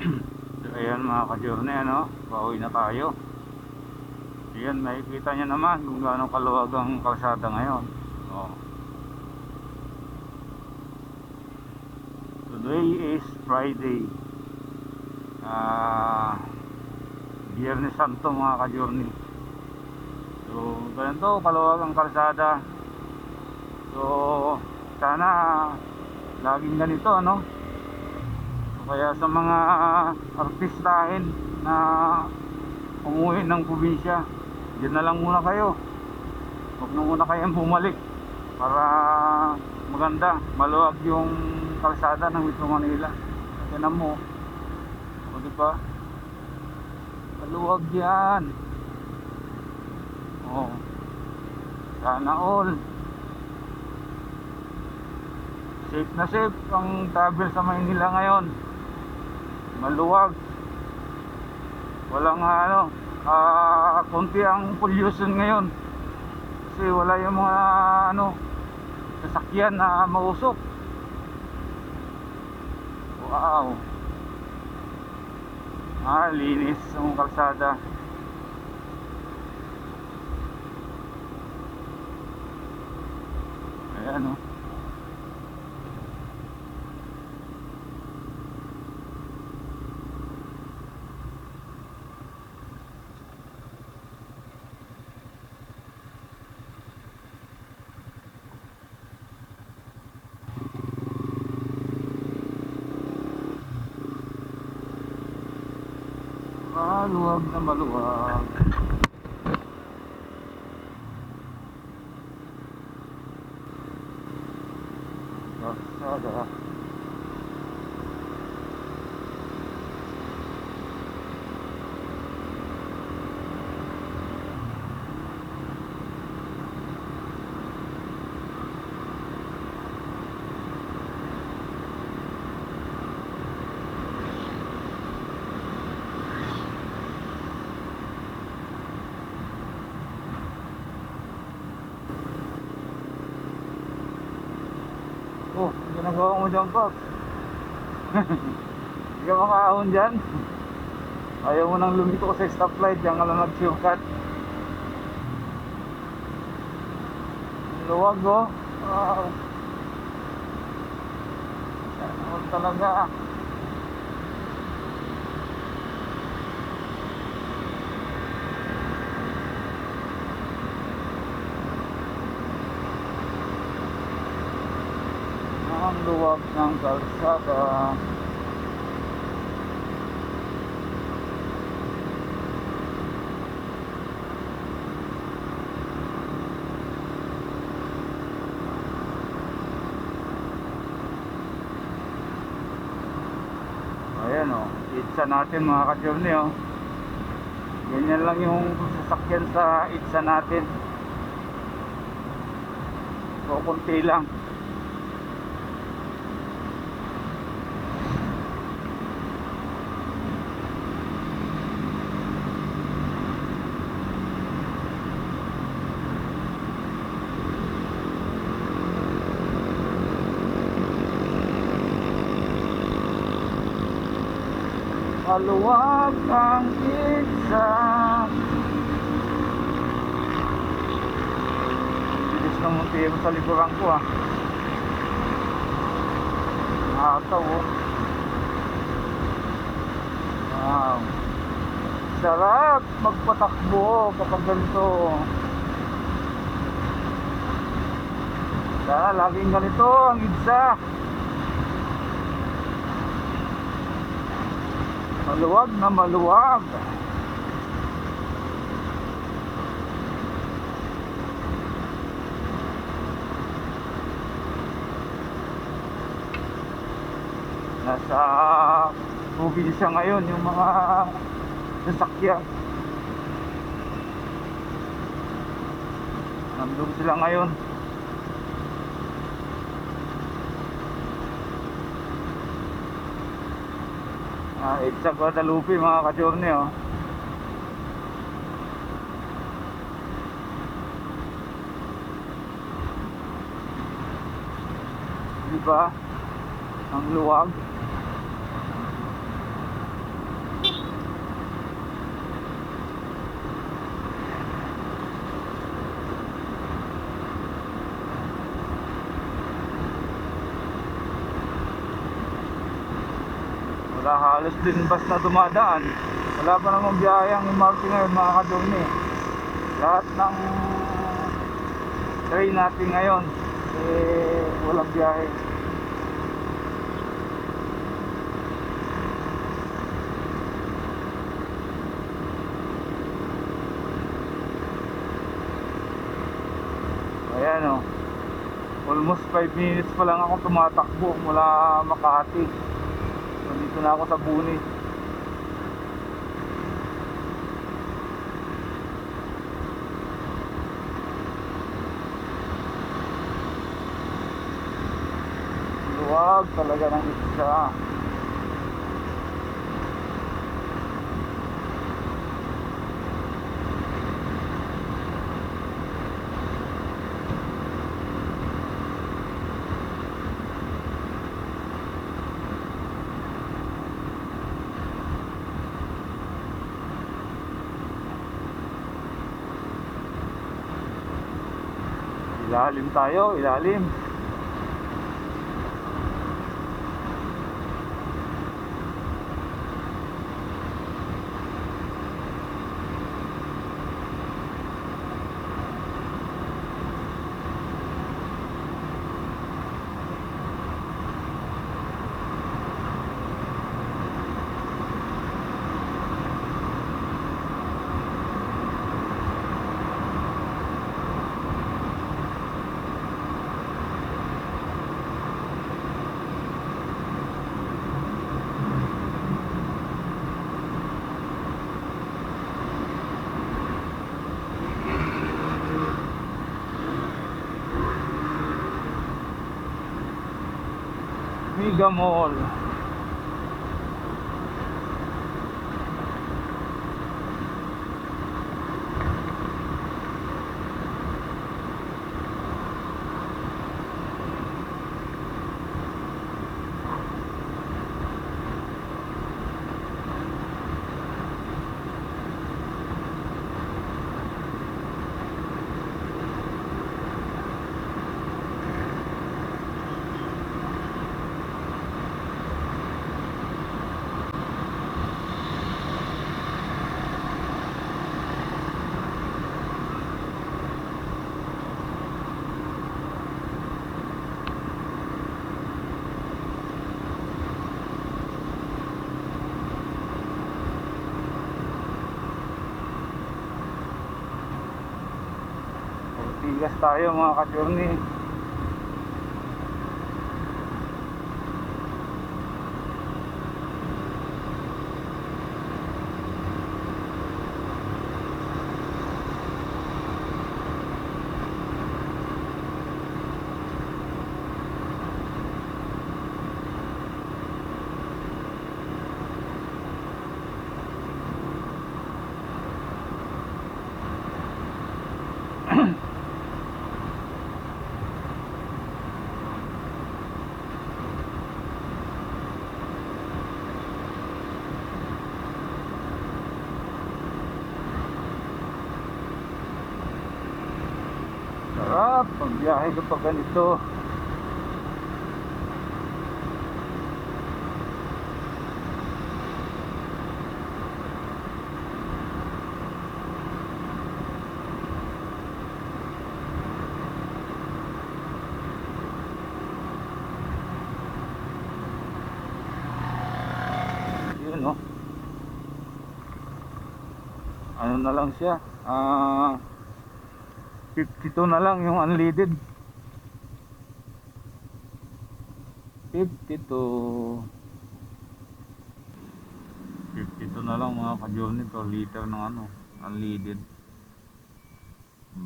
Ayan mga ka-journey, ano? Pauwi na tayo. Ayan, makikita nyo naman kung gaano kaluwag ang kalsada ngayon. Oh. Today is Friday. Ah, Biyernes Santo mga ka-journey. So, ganito kaluwag ang kalsada. So, sana laging ganito, ano? Kaya sa mga artistahin na umuwi ng probinsya, diyan na lang muna kayo. Huwag na muna kayong bumalik para maganda, maluwag yung kalsada ng Metro Manila. Yan mo. O di ba? Maluwag yan. Oh. Sana all. Safe na safe ang travel sa Maynila ngayon maluwag walang ano ah konti ang pollution ngayon. Kasi wala yung mga ano sasakyan na mausok. Wow. Ah linis ang kalsada. Ayan o Maluwag na maluwag. Kalsada. Oh, ang ginagawa mo dyan, Pop. Hindi ka makaahon dyan. Ayaw mo nang lumito sa stoplight, diyan ka lang nag-shortcut. Luwag, oh. Wow. Sana all talaga. Ang luwag ng kalsada. Ayan o, itsa natin mga ka-journey o. Ganyan lang yung sasakyan sa itsa natin. So, kunti lang. Maluwag ang pizza. Bilis ng motibo sa likuran ko ah. Nakakataw oh. Wow. Sarap magpatakbo kapag ganito. Sana laging ganito ang idsa Maluwag na maluwag. Nasa probinsya ngayon yung mga sasakyan. Nandun sila ngayon. Ah, it's a Guadalupe mga ka-journey oh. Di ba? Ang luwag. Wala halos din bus na dumadaan. Wala pa namang biyahe ang MRT ngayon mga kadurni. Lahat ng train natin ngayon eh walang biyahe. Ayan o. Almost 5 minutes pa lang ako tumatakbo mula Makati. Nandito na ako sa Buni. Luwag talaga ng isda. Ilalim tayo, ilalim. Gamora. Tigas tayo mga ka-journey. Sarap pag biyahe kapag ganito. Yun no. Ano na lang siya? Ah 52 na lang yung unleaded. 52 52 na lang mga ka-journey liter ng ano unleaded.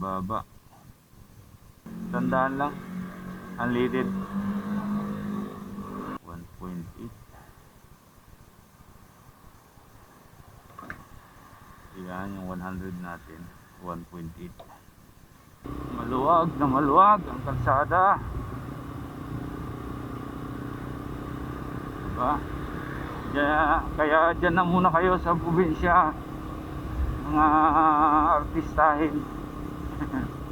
Baba. Tandaan lang unleaded. 1.8 yan yung 100 natin 1.8 Maluwag na maluwag ang kalsada. Diba? Kaya, kaya dyan na muna kayo sa probinsya. Mga artistahin.